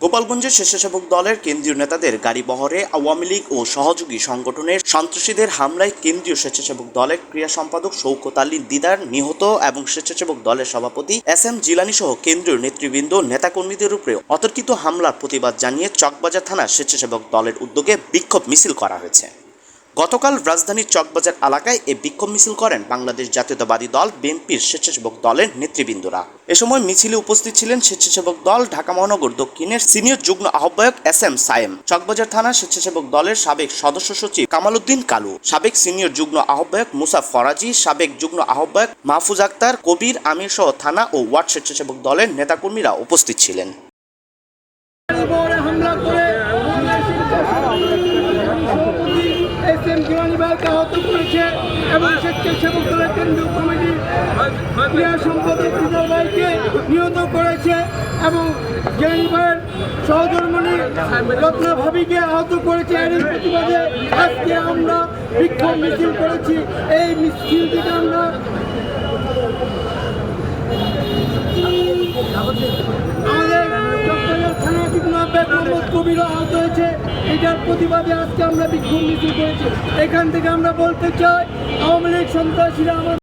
গোপালগঞ্জের স্বেচ্ছাসেবক দলের কেন্দ্রীয় নেতাদের গাড়ি বহরে আওয়ামী লীগ ও সহযোগী সংগঠনের সন্ত্রাসীদের হামলায় কেন্দ্রীয় স্বেচ্ছাসেবক দলের ক্রিয়া সম্পাদক শৌকত আলী দিদার নিহত এবং স্বেচ্ছাসেবক দলের সভাপতি এস এম জিলানি সহ কেন্দ্রীয় নেতৃবৃন্দ, নেতাকর্মীদের উপরে অতর্কিত হামলার প্রতিবাদ জানিয়ে চকবাজার থানা স্বেচ্ছাসেবক দলের উদ্যোগে বিক্ষোভ মিছিল করা হয়েছে। গতকাল রাজধানীর চকবাজার এলাকায় এ বিক্ষোভ মিছিল করেন বাংলাদেশ জাতীয়তাবাদী দল, বিএনপির স্বেচ্ছাসেবক দলের নেতৃবৃন্দরা। এ সময় মিছিলে উপস্থিত ছিলেন স্বেচ্ছাসেবক দল, ঢাকা মহানগর দক্ষিণের সিনিয়র যুগ্ম আহ্বায়ক এস এম সায়েম, চকবাজার থানা স্বেচ্ছাসেবক দলের সাবেক সদস্য সচিব কামালউদ্দিন কালু, সাবেক সিনিয়র যুগ্ম আহ্বায়ক মুসা ফরাজি, সাবেক যুগ্ম আহ্বায়ক মাহফুজ আক্তার, কবির আমির সহ থানা ও ওয়ার্ড স্বেচ্ছাসেবক দলের নেতাকর্মীরা উপস্থিত ছিলেন। এম আহত করেছে এবং স্বেচ্ছাসেবক দলের কেন্দ্রীয় কমিটির ক্রিয়া সম্পাদক দিদার ভাইকে নিহত করেছে এবং ভাইয়ের সহধর্মণী রত্না ভাবিকে আহত করেছে। এর প্রতিবাদে আজকে আমরা বিক্ষোভ মিছিল করেছি। এই মিছিল আমরা আমাদের চট্টগ্রাম থানা যুগ্ম কবির আহত হয়েছে। এটার প্রতিবাদে আজকে আমরা বিক্ষোভ মিছিল করেছি। এখান থেকে আমরা বলতে চাই, আওয়ামী লীগ সন্ত্রাসীরা আমাদের